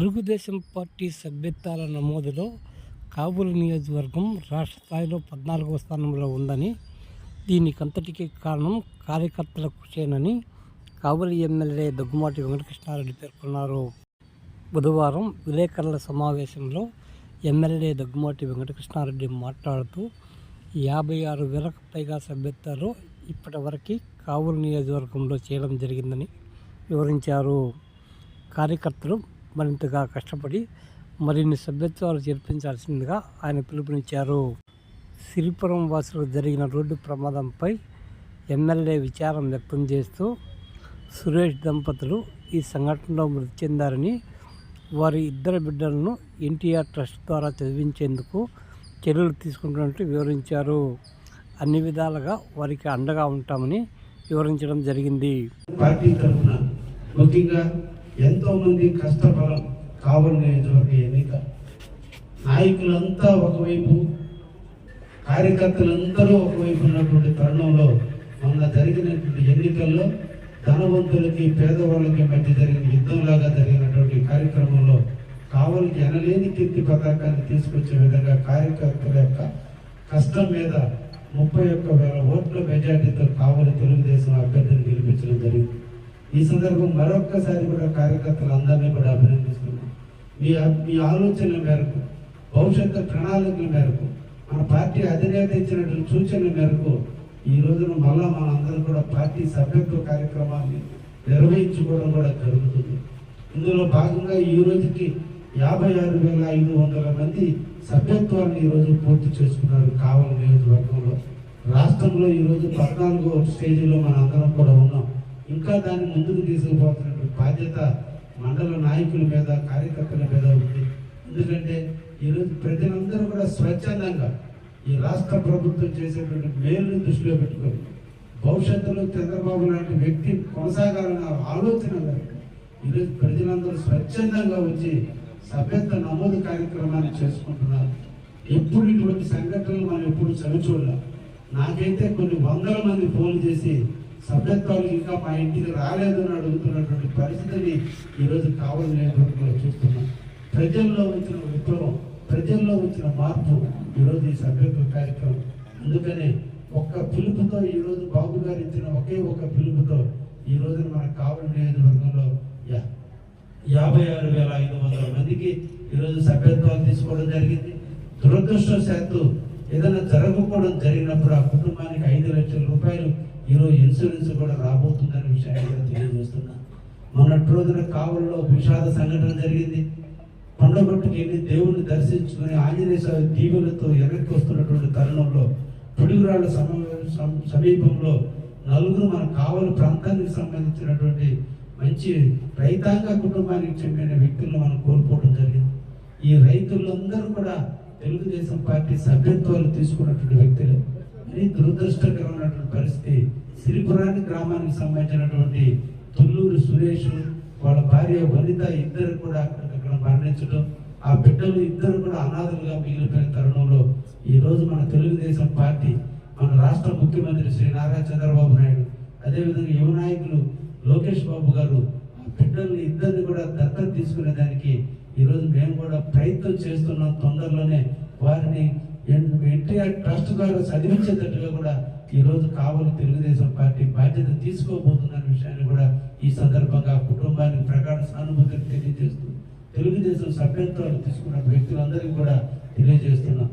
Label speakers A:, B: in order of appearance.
A: Telugu Desam party సభ్యత్వాల నమోదులో కాబూలు నియోజకవర్గం రాష్ట్ర స్థాయిలో పద్నాలుగవ స్థానంలో ఉందని దీనికంతటికీ కారణం కార్యకర్తల కృషేనని కాబూలు ఎమ్మెల్యే దగ్గుమాటి వెంకటకృష్ణారెడ్డి పేర్కొన్నారు. బుధవారం విలేకరుల సమావేశంలో ఎమ్మెల్యే దగ్గుమాటి వెంకటకృష్ణారెడ్డి మాట్లాడుతూ యాభై ఆరు వేలకు పైగా సభ్యత్వాలు ఇప్పటివరకు కావులు నియోజకవర్గంలో చేయడం జరిగిందని వివరించారు. కార్యకర్తలు మరింతగా కష్టపడి మరిన్ని సభ్యత్వాలు చేర్పించాల్సిందిగా ఆయన పిలుపునిచ్చారు. సిరిపురం వాసులు జరిగిన రోడ్డు ప్రమాదంపై ఎమ్మెల్యే విచారం వ్యక్తం చేస్తూ సురేష్ దంపతులు ఈ సంఘటనలో మృతి చెందారని వారి ఇద్దరు బిడ్డలను ఎన్టీఆర్ ట్రస్ట్ ద్వారా చదివించేందుకు చర్యలు తీసుకుంటున్నట్టు వివరించారు. అన్ని విధాలుగా వారికి అండగా ఉంటామని వివరించడం జరిగింది.
B: పార్టీ తరఫున ముఖ్యంగా ఎంతో మంది కష్టఫలం కావలి నియోజకవర్గ ఎన్నిక. నాయకులంతా ఒకవైపు కార్యకర్తలందరూ ఒకవైపు ఉన్నటువంటి తరుణంలో మొన్న జరిగినటువంటి ఎన్నికల్లో ధనవంతులకి పేదవాళ్ళకి మధ్య జరిగిన యుద్ధంలాగా జరిగినటువంటి కార్యక్రమంలో కావలికి ఎనలేని కీర్తి పతాకాన్ని తీసుకొచ్చే విధంగా కార్యకర్తల యొక్క కష్టం మీద ముప్పై ఒక్క వేల ఓట్ల మెజార్టీతో కావలి తెలుగుదేశం అభ్యర్థిని గెలిపించడం జరిగింది. ఈ సందర్భం మరొక్కసారి కూడా కార్యకర్తలు అందరినీ కూడా అభినందిస్తున్నాం. మీ మీ ఆలోచనల మేరకు భవిష్యత్తు ప్రణాళికల మేరకు మన పార్టీ అధినేత ఇచ్చినటువంటి సూచనల మేరకు ఈ రోజున మళ్ళా మనందరం కూడా పార్టీ సభ్యత్వ కార్యక్రమాన్ని నిర్వహించుకోవడం కూడా జరుగుతుంది. ఇందులో భాగంగా ఈ రోజుకి యాభై ఆరు వేల ఐదు వందల మంది సభ్యత్వాన్ని ఈ రోజు పూర్తి చేసుకున్నారు కావలి నియోజకవర్గంలో. రాష్ట్రంలో ఈరోజు పద్నాలుగో స్టేజీలో మన అందరం కూడా ఉన్నాం. ఇంకా దాన్ని ముందుకు తీసుకుపోతున్నటువంటి బాధ్యత మండల నాయకుల మీద కార్యకర్తల మీద ఉంది. ఎందుకంటే ఈరోజు ప్రజలందరూ కూడా స్వచ్ఛందంగా ఈ రాష్ట్ర ప్రభుత్వం చేసేటువంటి మేలును దృష్టిలో పెట్టుకొని భవిష్యత్తులో చంద్రబాబు లాంటి వ్యక్తి కొనసాగాలన్న ఆలోచన ఈరోజు ప్రజలందరూ స్వచ్ఛందంగా వచ్చి సభ్యత్వ నమోదు కార్యక్రమాన్ని చేసుకుంటున్నారు. ఎప్పుడు ఇటువంటి సంఘటనలు మనం ఎప్పుడు చవిచూడలేం? నాకైతే కొన్ని వందల మంది ఫోన్ చేసి సభ్యత్వాలు ఇంకా మా ఇంటికి రాలేదు అని అడుగుతున్నటువంటి పరిస్థితిని ఈరోజు కావలి నేపథ్యంలో చూస్తున్నాం. ప్రజల్లో వచ్చిన విప్లవం ప్రజల్లో వచ్చిన మార్పు ఈరోజు ఈ సభ్యత్వ కార్యక్రమం. అందుకనే ఒక్క పిలుపుతో ఈరోజు బాబు గారు ఇచ్చిన ఒకే ఒక పిలుపుతో ఈ రోజున మన కావలి నియోజకవర్గంలో యా- యాభై ఆరు వేల ఐదు వందల మందికి ఈరోజు సభ్యత్వాలు తీసుకోవడం జరిగింది. దురదృష్టవశాత్తు ఏదైనా జరగకపోవడం జరిగినప్పుడు ఆ కుటుంబానికి ఐదు లక్షల రూపాయలు ఈరోజు ఇన్సూరెన్స్ కూడా రాబోతుందనే విషయాన్ని కూడా తెలియజేస్తున్నా. మొన్నటి రోజున కావుల్లో విషాద సంఘటన జరిగింది. కొండగొట్టుకు వెళ్ళి దేవుణ్ణి దర్శించుకుని ఆంజనేయ స్వామి దీవులతో వెనక్కి వస్తున్నటువంటి తరుణంలో పుడిగురాళ్ళ సమ- సమ- సమీపంలో నలుగురు మన కావలి ప్రాంతానికి సంబంధించినటువంటి మంచి రైతాంగ కుటుంబానికి చెందిన వ్యక్తులను మనం కోల్పోవడం జరిగింది. ఈ రైతులందరూ కూడా తెలుగుదేశం పార్టీ సభ్యత్వాలు తీసుకున్నటువంటి వ్యక్తులే. మరి దురదృష్టకరమైనటువంటి పరిస్థితి. సిరిపురాని గ్రామానికి సంబంధించినటువంటి తుల్లూరు సురేష్ వాళ్ళ భార్య వనిత ఇద్దరు కూడా అక్కడికక్కడ మరణించడం ఆ బిడ్డలు ఇద్దరు కూడా అనాథలుగా మిగిలిపోయిన తరుణంలో ఈరోజు మన తెలుగుదేశం పార్టీ మన రాష్ట్ర ముఖ్యమంత్రి శ్రీ నారా చంద్రబాబు నాయుడు అదేవిధంగా యువ నాయకులు లోకేష్ బాబు గారు ఆ బిడ్డల్ని ఇద్దరిని కూడా దత్తత తీసుకునే దానికి ఈరోజు మేము కూడా ప్రయత్నం చేస్తున్నాం తొందరలోనే వారిని ఎన్టీఆర్ ట్రస్ట్ ద్వారా చదివించేటట్టుగా కూడా ఈరోజు కావాలి కావలి తెలుగుదేశం పార్టీ బాధ్యత తీసుకోబోతున్న విషయాన్ని కూడా ఈ సందర్భంగా కుటుంబానికి ప్రగాఢ సానుభూతిని తెలియజేస్తూ తెలుగుదేశం సభ్యత్వాలు తీసుకున్న వ్యక్తులందరికీ కూడా తెలియజేస్తున్నాం.